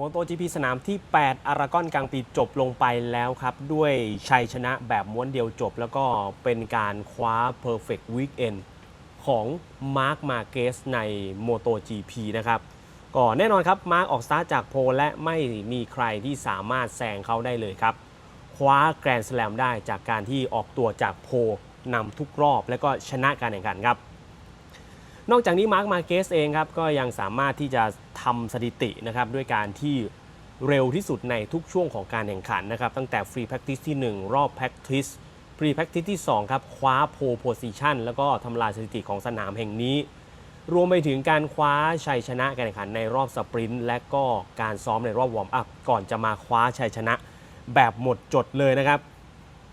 โมโต GP สนามที่ 8 อารากอนกลางปีจบลงไปแล้วครับ ด้วยชัยชนะแบบม้วนเดียวจบ แล้วก็เป็นการคว้า Perfect Weekend ของมาร์คมาเกสใน Moto GP นะครับก็แน่นอนครับมาร์คออกสตาร์จากโพลและไม่มีใครที่สามารถแซงเขาได้เลยครับ คว้าแกรนด์ส a ลมได้จากการที่ออกตัวจากโพนำทุกรอบ และก็ชนะการแข่งขันครับ นอกจากนี้มาร์คมาเกสเองครับก็ยังสามารถที่จะทำสถิตินะครับด้วยการที่เร็วที่สุดในทุกช่วงของการแข่งขันนะครับตั้งแต่ฟรีแพ c ติสที่ 1 รอบแพ c ติสฟรีแพ c ติสที่ 2 ครับ คว้าโพโพซิชันแล้วก็ทำลายสถิติของสนามแห่งนี้ รวมไปถึงการคว้าชัยชนะการแข่งขันในรอบสปรินต์และก็การซ้อมในรอบวอร์มอัพก่อนจะมาคว้าชัยชนะแบบหมดจดเลยนะครับ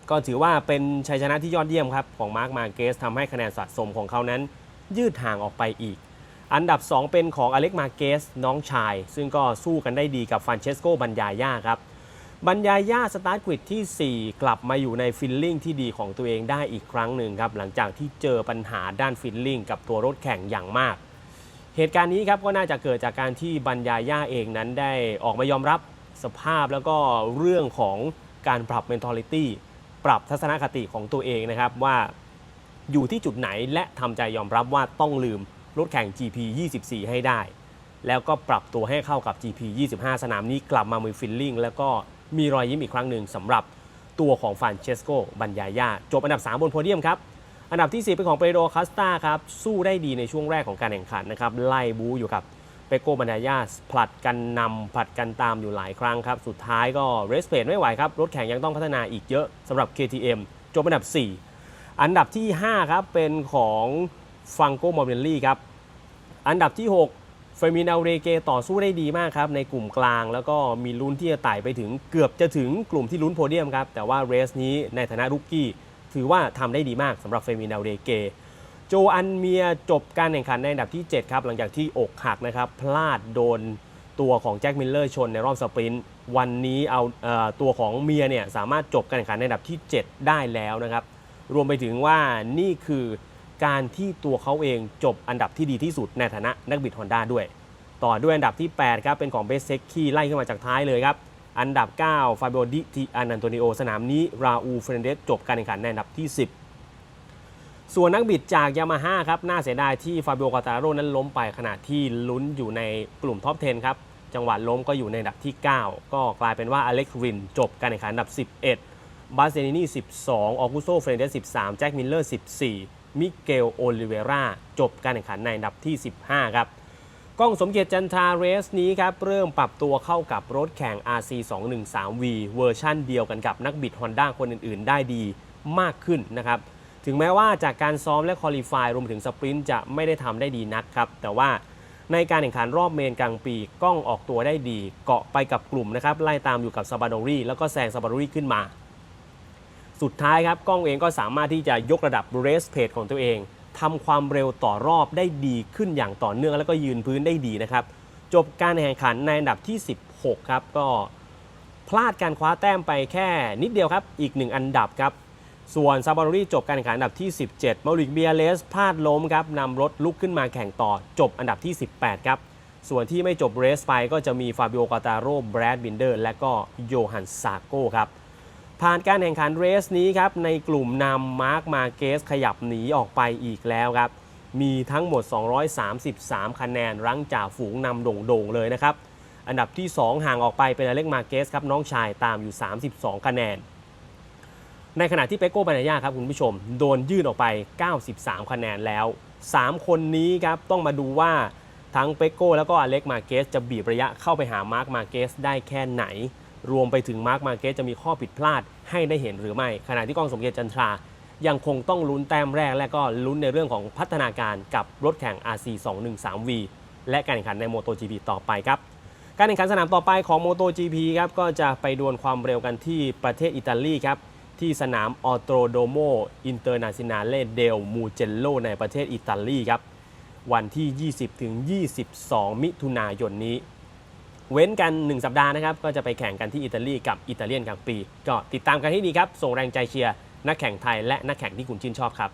ก็ถือว่าเป็นชัยชนะที่ยอดเยี่ยมครับของมาร์คมาเกสทำให้คะแนนสะสมของเขานั้น ยืดห่างออกไปอีก อันดับ 2 เป็นของอเล็กมาเกสน้องชาย ซึ่งก็สู้กันได้ดีกับฟานเชสโกบัญญาย่าครับบัญญาย่าสตาร์ทกริดที่ 4 กลับมาอยู่ในฟิลลิ่งที่ดีของตัวเองได้อีกครั้งหนึ่งครับ หลังจากที่เจอปัญหาด้านฟิลลิ่งกับตัวรถแข่งอย่างมาก เหตุการณ์นี้ครับก็น่าจะเกิดจากการที่บัญญาย่าเองนั้นได้ออกมายอมรับสภาพแล้วก็เรื่องของการปรับ mentality ปรับทัศนคติของตัวเองนะครับว่า อยู่ที่จุดไหนและทำใจยอมรับว่าต้องลืมรถแข่ง GP 24 ให้ได้ แล้วก็ปรับตัวให้เข้ากับ GP 25 สนามนี้กลับมามีฟิลลิ่งแล้วก็มีรอยยิ้มอีกครั้งหนึ่งสำหรับตัวของฟานเชสโกบัญญายาจบอันดับ 3 บนโพเดียมครับ อันดับที่ 4 เป็นของเปโดคาสตาครับ สู้ได้ดีในช่วงแรกของการแข่งขันนะครับ ไล่บูอยู่กับเปโกบัญญายาผลัดกันนำผลัดกันตามอยู่หลายครั้งครับ สุดท้ายก็เรสเพดไม่ไหวครับ รถแข่งยังต้องพัฒนาอีกเยอะสำหรับ KTM จบอันดับ 4 อันดับที่ 5 ครับ เป็นของฟังโกมอร์เบลลี่ครับ อันดับที่ 6 เฟมินาเรเกต่อสู้ได้ดีมากครับ ในกลุ่มกลางแล้วก็มีลุ้นที่จะไต่ไปถึงเกือบจะถึงกลุ่มที่ลุ้นโพเดียมครับ แต่ว่าเรสนี้ในฐานะรุกกี้ถือว่าทำได้ดีมากสำหรับเฟมินาเรเกโจอันเมียจบการแข่งขันในอันดับที่ 7 ครับ หลังจากที่อกหักนะครับ พลาดโดนตัวของแจ็คมิลเลอร์ชนในรอบสปรินต์วันนี้เอาเออตัวของเมียเนี่ยสามารถจบการแข่งขันในอันดับที่ 7 ได้แล้วนะครับ รวมไปถึงว่านี่คือการที่ตัวเขาเองจบอันดับที่ดีที่สุดในฐานะนักบิดฮอนด้าด้วย ต่อด้วยอันดับที่ 8 ครับ เป็นของเบสเซ็กคีไล่ขึ้นมาจากท้ายเลยครับ อันดับ 9 ฟาบิโอดิติอันันโตนิโอ สนามนี้ ราอูเฟรนเดสจบการแข่งขันในอันดับที่ 10 ส่วนนักบิดจากยามาฮ่าครับ น่าเสียดายที่ฟาบิโอกาตาโรนั้นล้มไปขณะที่ลุ้นอยู่ในกลุ่มท็อป 10 ครับ จังหวะล้มก็อยู่ในอันดับที่ 9 ก็กลายเป็นว่าอเล็กซ์รินจบการแข่งขันอันดับ 11 บาเซนินี12 ออกุโซเฟรนเดส13 แจ็คมิลเลอร์ 14 มิเกล โอลิเวราจบการแข่งขันในอันดับที่ 15 ครับกล้องสมเกียรติจันทราเรสนี้ครับ เริ่มปรับตัวเข้ากับรถแข่ง RC 213V เวอร์ชั่นเดียวกันกับนักบิด Honda คนอื่น ๆ ได้ดีมากขึ้นนะครับ ถึงแม้ว่าจากการซ้อมและคอลี่ฟายรวมถึงสปรินต์จะไม่ได้ทำได้ดีนักครับ แต่ว่าในการแข่งขันรอบเมนกลางปีกล้องออกตัวได้ดี เกาะไปกับกลุ่มนะครับ ไล่ตามอยู่กับซาบาโดรีแล้วก็แซงซาบาโดรีขึ้นมา สุดท้ายครับกล้องเองก็สามารถที่จะยกระดับเรสเพจของตัวเองทำความเร็วต่อรอบได้ดีขึ้นอย่างต่อเนื่องแล้วก็ยืนพื้นได้ดีนะครับ จบการแข่งขันในอันดับที่ 16 ครับ ก็พลาดการคว้าแต้มไปแค่นิดเดียวครับ อีกหนึ่งอันดับครับ ส่วนซาบาโรรีจบการแข่งขันอันดับที่ 17 มาริกเบียเลสพลาดล้มครับนำรถลุกขึ้นมาแข่งต่อ จบอันดับที่ 18 ครับ ส่วนที่ไม่จบเรสไปก็จะมีฟาบิโอกาตาโรแบรดบินเดอร์ และก็โยฮันซาโก้ครับ ผ่านการแข่งขันเรสนี้ครับในกลุ่มนำมาร์คมาเกสขยับหนีออกไปอีกแล้วครับ มีทั้งหมด 233 คะแนนรั้งจ่าฝูงนำโด่งๆเลยนะครับ อันดับที่ 2 ห่างออกไปเป็นอเล็กมาเกสครับน้องชายตามอยู่ 32 คะแนน ในขณะที่เปโก้บานายาครับคุณผู้ชม โดนยื่นออกไป 93 คะแนนแล้ว 3 คนนี้ครับต้องมาดูว่าทั้งเปโก้แล้วก็อเล็กมาเกสจะบีบระยะเข้าไปหามาร์คมาเกสได้แค่ไหน รวมไปถึงมาร์คมาเกสจะมีข้อผิดพลาดให้ได้เห็นหรือไม่ ขณะที่กองสมเกียรติจันทรายังคงต้องลุ้นแต้มแรก และก็ลุ้นในเรื่องของพัฒนาการกับรถแข่ง RC 213V และการแข่งขันใน MotoGP ต่อไปครับ การแข่งขันสนามต่อไปของ MotoGP ครับก็จะไปดวลความเร็วกันที่ประเทศอิตาลีครับที่สนามออโตรโดโมอินเตอร์นาซินาเลเดลมูเจลโลในประเทศอิตาลีครับ วันที่ 20ถึง22 มิถุนายนนี้ เว้นกัน 1 สัปดาห์นะครับ ก็จะไปแข่งกันที่อิตาลีกับอิตาเลียนกลางปี ก็ติดตามกันให้ดีครับ ส่งแรงใจเชียร์นักแข่งไทยและนักแข่งที่คุณชื่นชอบครับ